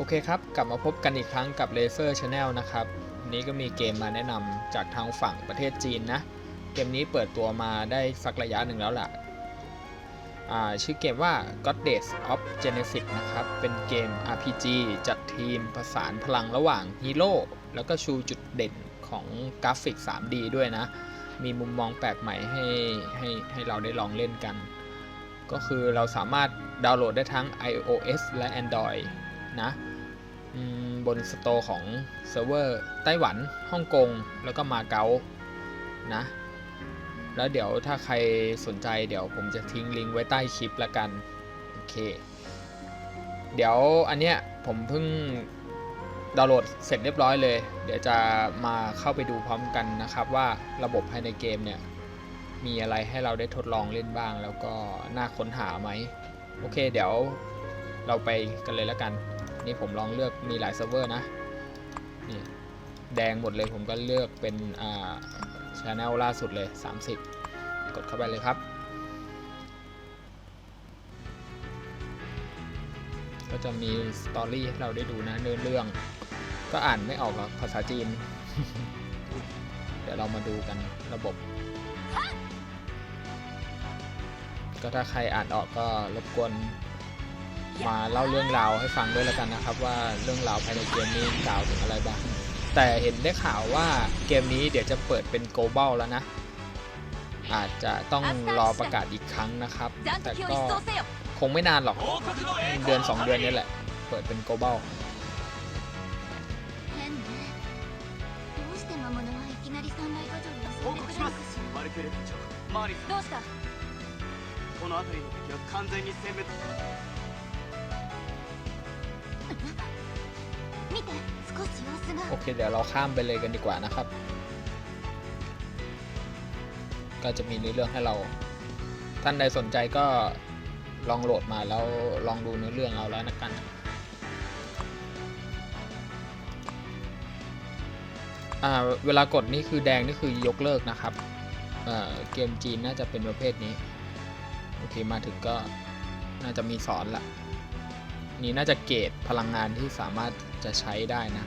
โอเคครับ กลับมาพบกันอีกครั้งกับ Laser Channel นะครับวันนี้ก็มีเกมมาแนะนำจากทางฝั่งประเทศจีนนะ เกมนี้เปิดตัวมาได้สักระยะหนึ่งแล้วล่ะอ่าชื่อเกมว่า Goddess of Genesis นะครับ เป็นเกม RPG จัดทีมประสานพลังระหว่างฮีโร่แล้วก็ชูจุดเด่นของกราฟิก 3D ด้วยนะ มีมุมมองแปลกใหม่ให้ให้ให้เราได้ลองเล่นกัน ก็คือเราสามารถดาวน์โหลดได้ทั้ง iOS และ Android นะ บนสโตร์ของเซิร์ฟเวอร์ไต้หวันฮ่องกง แล้วก็มาเก๊านะ แล้วเดี๋ยวถ้าใครสนใจเดี๋ยวผมจะทิ้งลิงก์ไว้ใต้คลิปละกัน โอเค เดี๋ยวอันเนี้ยผมเพิ่งดาวน์โหลดเสร็จเรียบร้อยเลย เดี๋ยวจะมาเข้าไปดูพร้อมกันนะครับว่าระบบภายในเกมเนี่ย มีอะไรให้เราได้ทดลองเล่นบ้าง แล้วก็น่าค้นหาไหม โอเค เดี๋ยวเราไปกันเลยแล้วกัน นี่ผมลองเลือกมีหลายเซิร์ฟเวอร์นะนี่แดงหมดเลยผมก็เลือกเป็นอ่าชาแนลล่าสุดเลย 30 กดเข้าไปเลยครับ ก็จะมีสตอรี่ให้เราได้ดูนะเนื้อเรื่อง ก็อ่านไม่ออกหรอกภาษาจีน เดี๋ยวเรามาดูกันระบบ ก็ถ้าใครอ่านออกก็รบกวน มาเล่าเรื่องราวให้ฟังด้วยแล้วกันนะครับ ว่าเรื่องราวภายในเกมนี้กล่าวถึงอะไรบ้าง แต่เห็นได้ข่าวว่าเกมนี้เดี๋ยวจะเปิดเป็น global แล้วนะ อาจจะต้องรอประกาศอีกครั้งนะครับ แต่ 残時を ก็ 一掃せよ คงไม่นานหรอกเดือน 2 เดือนนี้แหละ เปิดเป็น global 変ねどうして魔物はいきなり三大魔女に襲報ってく告しまするのかしらマルケレット長マーリスどうしたこの辺りの敵は完全に殲滅 โอเค เดี๋ยวเราข้ามไปเลยกันดีกว่านะครับ ก็จะมีเนื้อเรื่องให้เรา ท่านใดสนใจก็ลองโหลดมาแล้วลองดูเนื้อเรื่องเอาแล้วนะกันอ่าเวลากดนี่คือแดงนี่คือยกเลิกนะครับเเกมจีนน่าจะเป็นประเภทนี้ โอเคมาถึงก็น่าจะมีสอนละนี่น่าจะเกตพลังงานที่สามารถจะใช้ได้นะ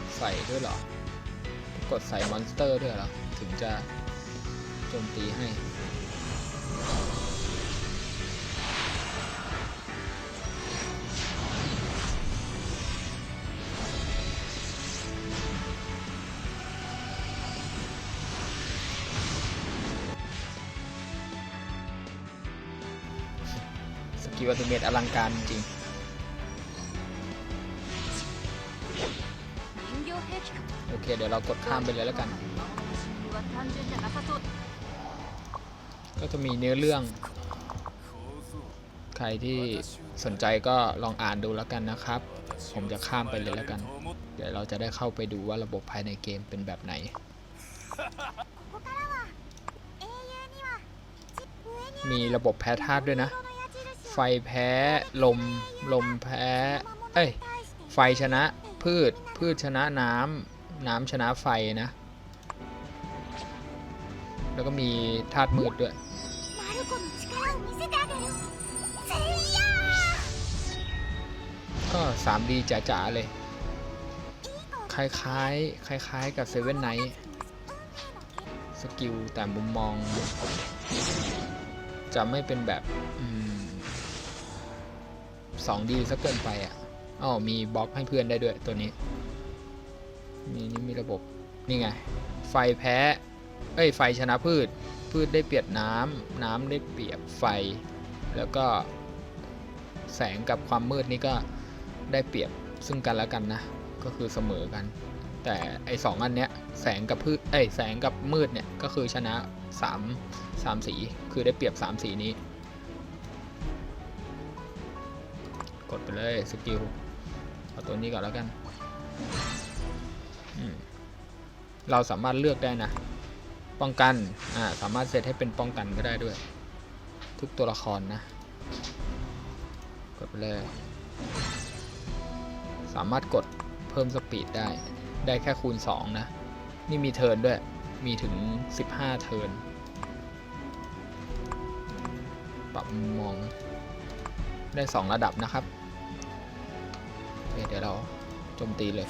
ดใส่ด้วยเหรอ กดใส่มอนสเตอร์ด้วยเหรอ ถึงจะโจมตีให้ สกิลอัติเมตอลังการจริง เคเดี๋ยวเรากดข้ามไปเลยแล้วกัน ก็จะมีเนื้อเรื่อง ใครที่สนใจก็ลองอ่านดูแล้วกันนะครับ ผมจะข้ามไปเลยแล้วกัน เดี๋ยวเราจะได้เข้าไปดูว่าระบบภายในเกมเป็นแบบไหนมีระบบแพ้ธาตุด้วยนะ ไฟแพ้ ลม ลมแพ้ เอ้ย ไฟชนะ พืช พืชชนะน้ำ น้ำชนะไฟนะ แล้วก็มีธาตุมืดด้วย ก็สามดีจ๋าๆเลย คล้ายๆ คล้ายๆ กับเซเว่นไนท์สกิลแต่มุมมอง จะไม่เป็นแบบสองดีซะเกินไปอะอ๋อมีบล็อกให้เพื่อนได้ด้วยตัวนี้ มีนี่มีระบบ นี่ไง ไฟแพ้ เอ้ย ไฟชนะพืช พืชได้เปรียบน้ำน้ำได้เปรียบไฟ แล้วก็ แสงกับความมืดนี่ก็ได้เปรียบซึ่งกันและกันนะ ก็คือเสมอกัน แต่ไอสองอันเนี้ย แสงกับพืช เอ้ย แสงกับมืดเนี่ย ก็คือชนะ3 3สี คือได้เปรียบ 3 สีนี้ กดไปเลยสกิล เอาตัวนี้ก่อนแล้วกัน เราสามารถเลือกได้นะ ป้องกัน อ่า สามารถเซตให้เป็นป้องกันก็ได้ด้วย ทุกตัวละครนะ กดไปเลย สามารถกดเพิ่มสปีดได้ ได้แค่คูณ 2 นะ นี่มีเทิร์นด้วย มีถึง 15 เทิร์น ปรับมอง ได้ 2 ระดับนะครับเเดี๋ยวเราโจมตีเลย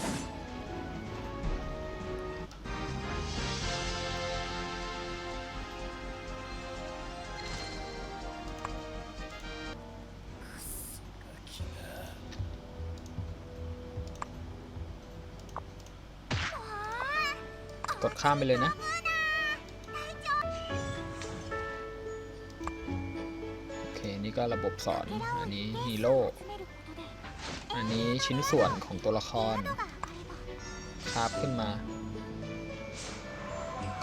ข้ามไปเลยนะ โอเค นี่ก็ระบบสอน อันนี้ฮีโร่ อันนี้ชิ้นส่วนของตัวละครคราฟขึ้นมา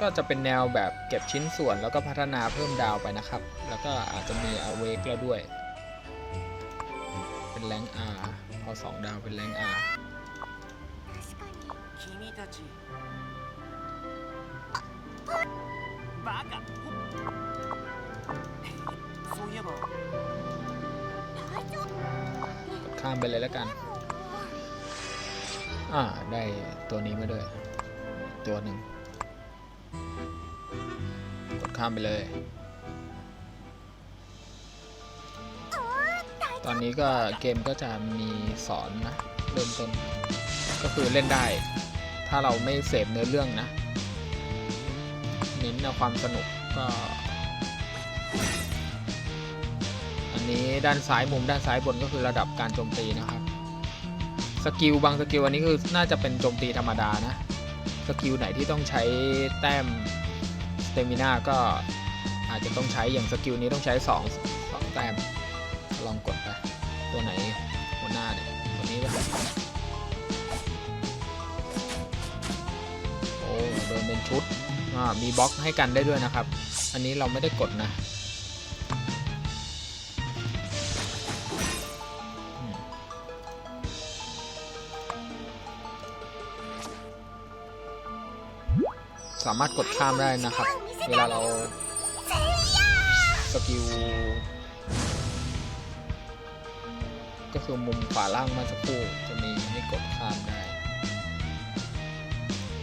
ก็จะเป็นแนวแบบเก็บชิ้นส่วนแล้วก็พัฒนาเพิ่มดาวไปนะครับ แล้วก็อาจจะมีอเวกแล้วด้วย เป็นแรง R พอสองดาวเป็นแรง R 君たち バカそういえば กดข้ามไปเลยแล้วกัน อ่า ได้ตัวนี้มาด้วย ตัวหนึ่ง กดข้ามไปเลย ตอนนี้ก็เกมก็จะมีสอนนะ เริ่มต้น ก็คือเล่นได้ ถ้าเราไม่เสพเนื้อเรื่องนะ เน้นเอาความสนุกก็ อันนี้ด้านซ้ายมุมด้านซ้ายบนก็คือระดับการโจมตีนะครับ สกิลบางสกิลอันนี้คือน่าจะเป็นโจมตีธรรมดานะ สกิลไหนที่ต้องใช้แต้มสเตมิน่าก็อาจจะต้องใช้อย่างสกิลนี้ต้องใช้2งแต้มลองกดไป ตัวไหนหัวหน้าเนี่ยตัวนี้ป่ะโอ้โดนเป็นชุด มีบล็อกให้กันได้ด้วยนะครับ อันนี้เราไม่ได้กดนะ สามารถกดข้ามได้นะครับ เวลาเราสกิลก็คือมุมขวาล่างมาสักครู่จะมีให้กดข้ามได้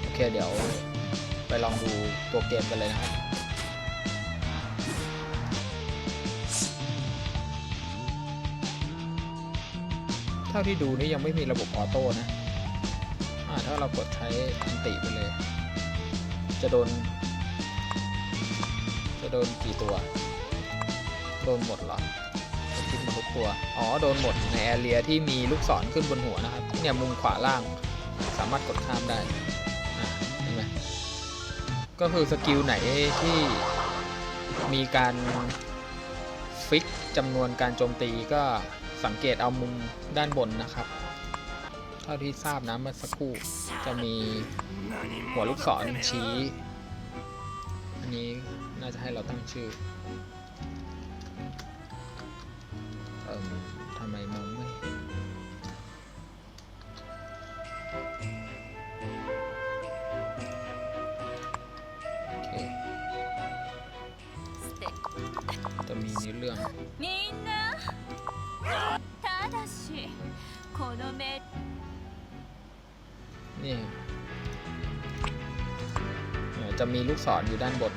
โอเคเดี๋ยว ไปลองดูตัวเกมกันเลยนะครับเท่าที่ดูนี่ยังไม่มีระบบออโต้นะอ่าถ้าเรากดใช้อันติไปเลย จะโดน จะโดนกี่ตัว โดนหมดเหรอจะคิดมาทุกตัว อ๋อ โดนหมดในแอเรียที่มีลูกศรขึ้นบนหัวนะครับ เนี่ยมุมขวาล่าง สามารถกดข้ามได้ ก็คือสกิลไหนที่มีการฟิกจำนวนการโจมตีก็สังเกตเอามุมด้านบนนะครับ เท่าที่ทราบนะเมื่อสักครู่จะมีหัวลูกศรชี้ อันนี้น่าจะให้เราตั้งชื่อ เอ่มทำไมมอง มีเนื้อเรื่อง みんなただしこの目 นี่เอ่อจะมีลูกศรอยู่ด้านบน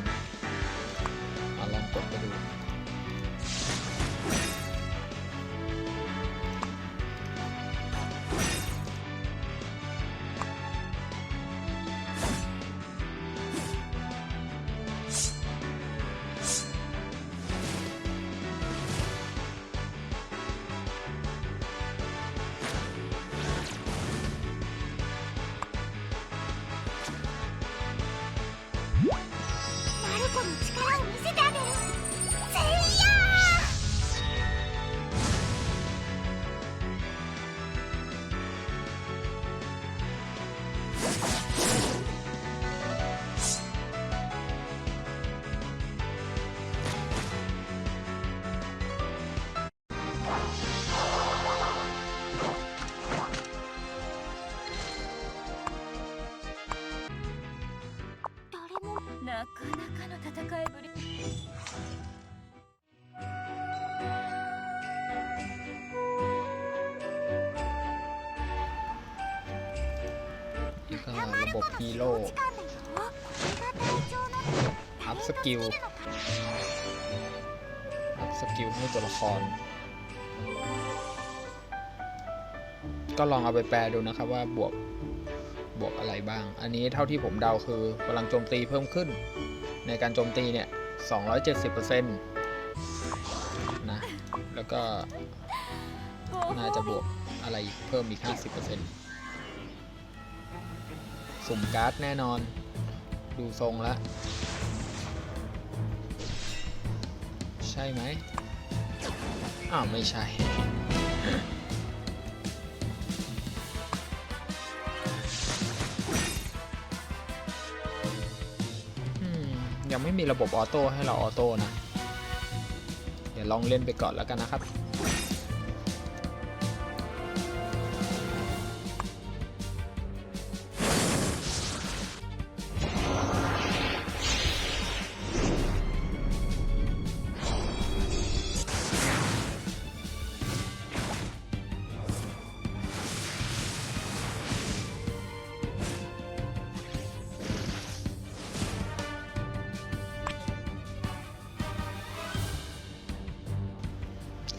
บบฮีโร่อับสกิลอัพสกิลให้ตัวละคร ก็ลองเอาไปแปลดูนะครับว่าบวกบวกอะไรบ้าง อันนี้เท่าที่ผมเดาคือพลังโจมตีเพิ่มขึ้น ในการโจมตีเนี่ย 270%นะ แล้วก็น่าจะบวกอะไรเพิ่มอีก 50% สุ่มการ์ดแน่นอน ดูทรงแล้วใช่ไหมอ้าวไม่ใช่ยังไม่มีระบบออโต้ให้เราออโต้นะ เดี๋ยวลองเล่นไปก่อนแล้วกันนะครับ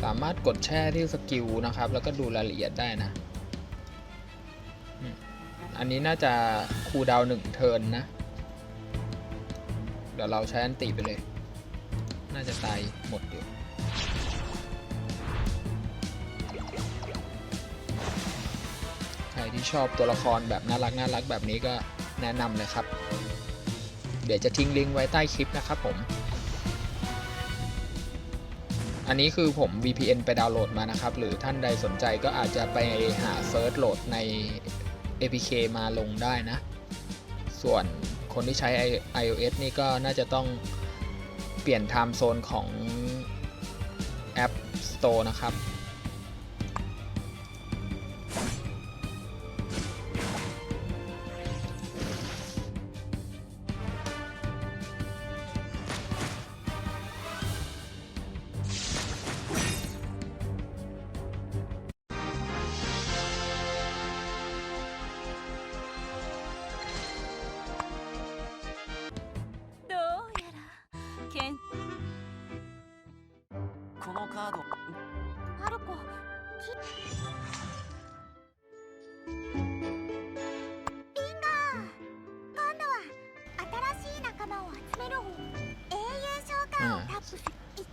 สามารถกดแช่ที่สกิลนะครับ แล้วก็ดูรายละเอียดได้นะ อันนี้น่าจะคูดาวหนึ่งเทินนะ เดี๋ยวเราใช้อันติไปเลย น่าจะตายหมดอยู่ใครที่ชอบตัวละครแบบน่ารักน่ารักแบบนี้ก็แนะนำเลยครับ เดี๋ยวจะทิ้งลิงก์ไว้ใต้คลิปนะครับผม อันนี้คือผม VPN ไปดาวน์โหลดมานะครับ หรือท่านใดสนใจก็อาจจะไปหาเซิร์ชโหลดใน APK มาลงได้นะ ส่วนคนที่ใช้ iOS นี่ก็น่าจะต้องเปลี่ยนไทม์โซนของแอป Store นะครับ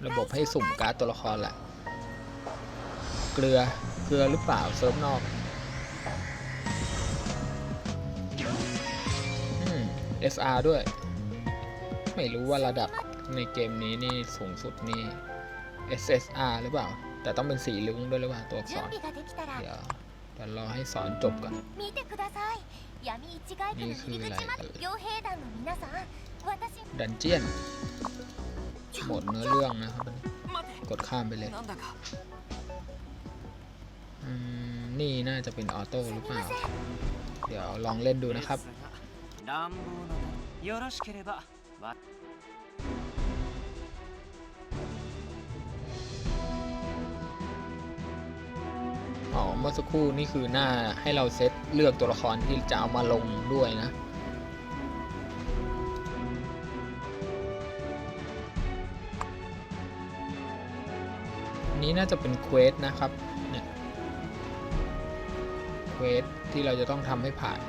ระบบให้สุ่มการ์ดตัวละครแหละ เกลือ เกลือหรือเปล่าเซิร์ฟนอกอืม SR ด้วย ไม่รู้ว่าระดับในเกมนี้นี่สูงสุดนี่ SSR หรือเปล่า แต่ต้องเป็นสีลุ้งด้วยหรือเปล่าตัวสอนเดี๋ยวเดี๋ยวรอให้สอนจบก่อน นี่คืออะไรดันเจียน หมดเนื้อเรื่องนะครับ กดข้ามไปเลยนี่น่าจะเป็นออโต้หรือเปล่า เดี๋ยวลองเล่นดูนะครับอ๋อเมื่อสักครู่นี่คือหน้าให้เราเซตเลือกตัวละครที่จะเอามาลงด้วยนะ นี้น่าจะเป็นเควสนะครับ เนี่ย เควสที่เราจะต้องทำให้ผ่าน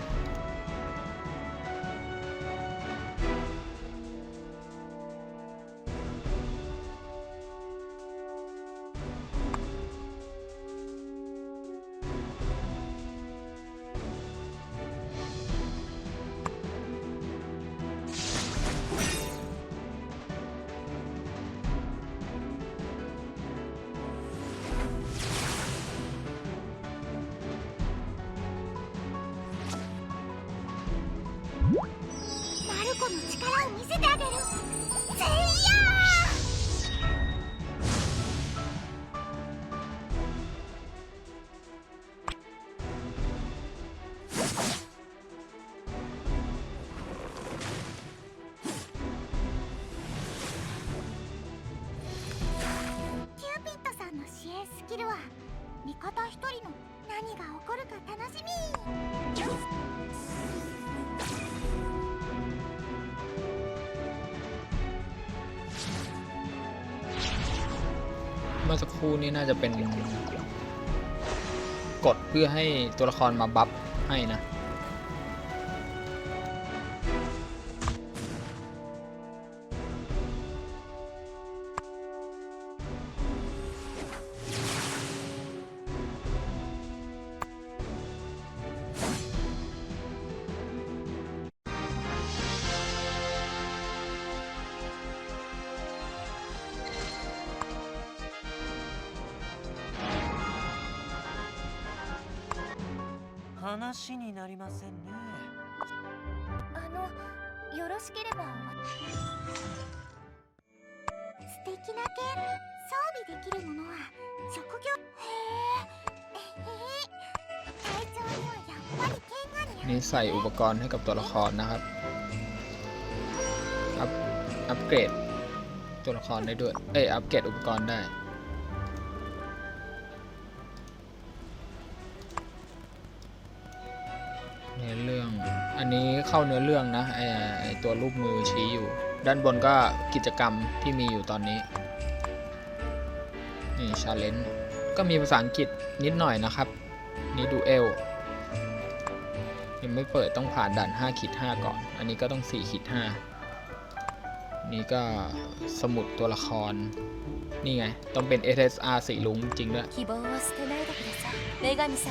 一人の何が起こるか楽しみ เมื่อสักครู่นี้น่าจะเป็น กดเพื่อให้ตัวละครมาบัฟให้นะ 話になりませんねあのよろしければ素敵な剣装備できるものは職業へええへへ隊長にはやっぱり剣が似合う นี่ใส่อุปกรณ์ให้กับตัวละครนะครับ อัพอัปเกรดตัวละครได้ด้วย เอ้ย อัปเกรดอุปกรณ์ได้ อันนี้เข้าเนื้อเรื่องนะไอ้ตัวรูปมือชี้อยู่ ด้านบนก็กิจกรรมที่มีอยู่ตอนนี้ นี่ชาเลนจ์ก็มีภาษาอังกฤษนิดหน่อยนะครับ นี่ดูเอลยังไม่เปิดต้องผ่านด่าน5ขีด5ก่อน อันนี้ก็ต้อง4ขีด5นี่ก็สมุดตัวละคร นี่ไง ต้องเป็น SSR สีลุงจริงด้วย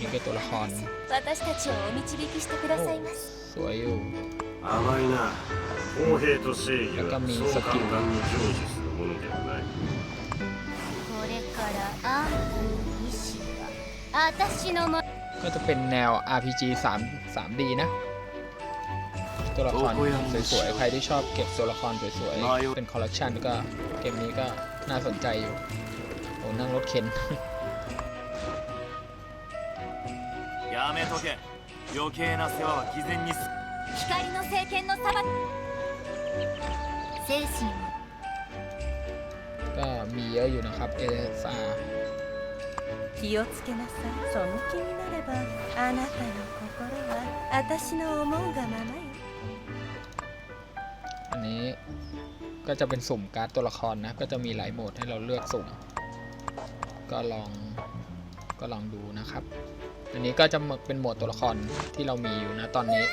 นี่ก็ตัวละคร 私たちをお導きしてくださいます สวยอยู่ 甘いな公平と正義は中身そう簡さっきの単に成就するものではないこれからあんたの意志は私のも ก็จะเป็นแนว RPG 3 3D นะ ตัวละครสวยๆ ใครที่ชอบเก็บตัวละครสวยๆ เป็นคอลเลกชันก็เกมนี้ก็น่าสนใจอยู่ โอ้นั่งรถเข็น やめとけ 余計な世話は毅然にす光の聖剣の裁き精神を ก็มีเยอะอยู่นะครับ SSR 気をつけなさいその気になればあなたの心は私の思うがままよ อันนี้ก็จะเป็นสุ่มการ์ดตัวละครนะ ก็จะมีหลายโหมดให้เราเลือกสุ่ม ก็ลองก็ลองดูนะครับ อันนี้ก็จะเป็นหมวดตัวละครที่เรามีอยู่นะตอนนี้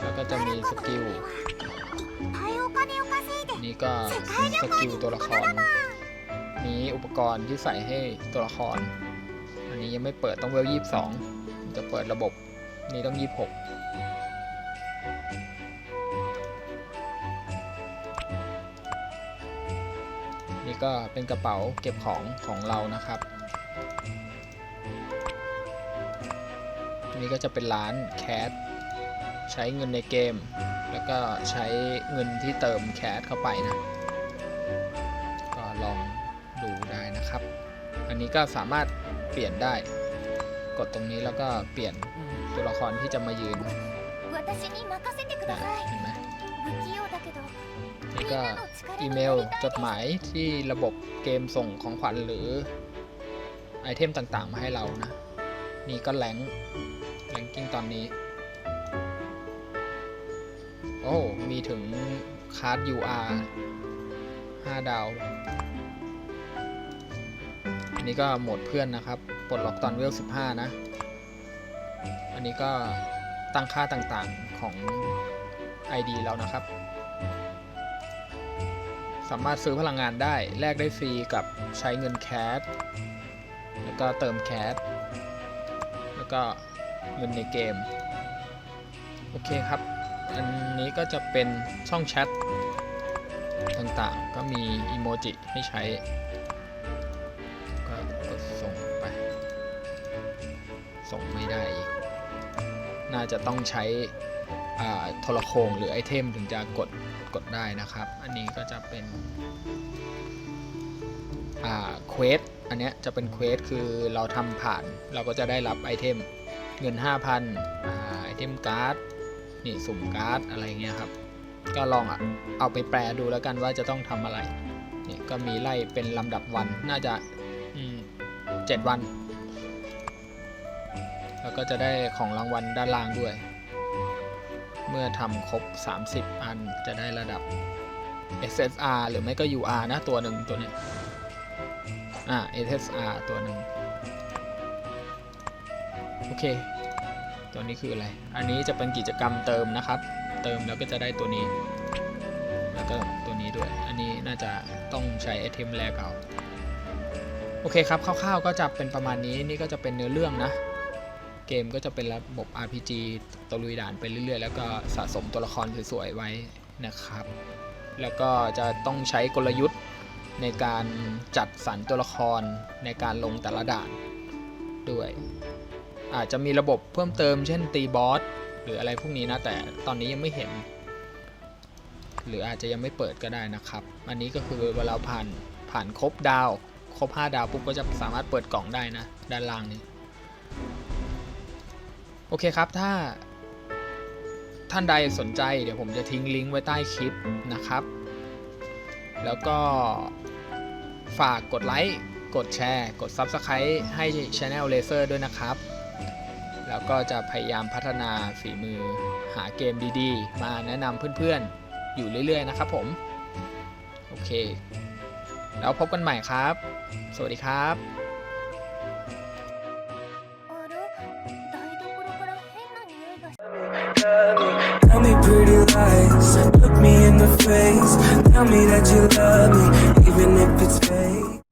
แล้วก็จะมีสกิลนี่ก็สกิลตัวละคร มีอุปกรณ์ที่ใส่ให้ตัวละคร อันนี้ยังไม่เปิดต้องเวลยี่สองจะเปิดระบบนี่ต้องยี่หกนี่ก็เป็นกระเป๋าเก็บของของเรานะครับ นี่ก็จะเป็นร้านแคสใช้เงินในเกม แล้วก็ใช้เงินที่เติมแคสเข้าไปนะ ก็ลองดูได้นะครับ อันนี้ก็สามารถเปลี่ยนได้ กดตรงนี้แล้วก็เปลี่ยนตัวละครที่จะมายืนเห็นไหมนี่ก็อีเมลจดหมายที่ระบบเกมส่งของขวัญหรือไอเทมต่างๆ มาให้เรานะ นี่ก็แหลง กิ้งตอนนี้ โอ้ มีถึงคาร์ด UR 5 ดาว อันนี้ก็โหมดเพื่อนนะครับ ปลดล็อกตอนเวล 15 นะ อันนี้ก็ตั้งค่าต่างๆของ ID เรานะครับ สามารถซื้อพลังงานได้ แลกได้ฟรีกับใช้เงินแคสแล้วก็เติมแคสแล้วก็ เงินในเกม โอเคครับ อันนี้ก็จะเป็นช่องแชทต่างๆ ก็มีอีโมจิให้ใช้ ก็กดส่งไป ส่งไม่ได้อีก น่าจะต้องใช้โทรโขงหรือไอเทมถึงจะกดกดได้นะครับ อันนี้ก็จะเป็นเควส อันเนี้ยจะเป็นเควส คือเราทำผ่านเราก็จะได้รับไอเทม เงิน 5,000อ่าไอเทมการ์ดนี่สุ่มการ์ดอะไรเงี้ยครับ ก็ลองอะเอาไปแปลดูแล้วกันว่าจะต้องทำอะไรเนี่ยก็มีไล่เป็นลำดับวันน่าจะอืมเจ็ดวัน แล้วก็จะได้ของรางวัลด้านล่างด้วย เมื่อทำครบ 30 อันจะได้ระดับ SSR หรือไม่ก็ UR นะตัวหนึ่งตัวนี้อ่า SSR ตัวหนึ่ง โอเค ตัวนี้คืออะไร อันนี้จะเป็นกิจกรรมเติมนะครับ เติมแล้วก็จะได้ตัวนี้ แล้วก็ตัวนี้ด้วย อันนี้น่าจะต้องใช้ไอเทมแรกเอาโอเคครับคร่าวๆก็จะเป็นประมาณนี้นี่ก็จะเป็นเนื้อเรื่องนะ เกมก็จะเป็นระบบ RPG ตะลุยด่านไปเรื่อยๆ แล้วก็สะสมตัวละครสวยๆไว้นะครับ แล้วก็จะต้องใช้กลยุทธ์ในการจัดสรรตัวละครในการลงแต่ละด่านด้วย อาจจะมีระบบเพิ่มเติมเช่นตีบอสหรืออะไรพวกนี้นะ แต่ตอนนี้ยังไม่เห็น หรืออาจจะยังไม่เปิดก็ได้นะครับ อันนี้ก็คือเวลาผ่านผ่านครบดาว ครบ 5 ดาวปุ๊บก็จะสามารถเปิดกล่องได้นะ ด้านล่างนี้ โอเคครับถ้าท่านใดสนใจเดี๋ยวผมจะทิ้งลิงก์ไว้ใต้คลิปนะครับ แล้วก็ฝากกดไลค์ กดแชร์ กด Subscribe ให้ Channel Laser ด้วยนะครับ แล้วก็จะพยายามพัฒนาฝีมือ หาเกมดีๆ มาแนะนำเพื่อนๆ อยู่เรื่อยๆ นะครับผม โอเค แล้วพบกันใหม่ครับ สวัสดีครับ Tell me pretty lies, look me in the face. Tell me that you love me.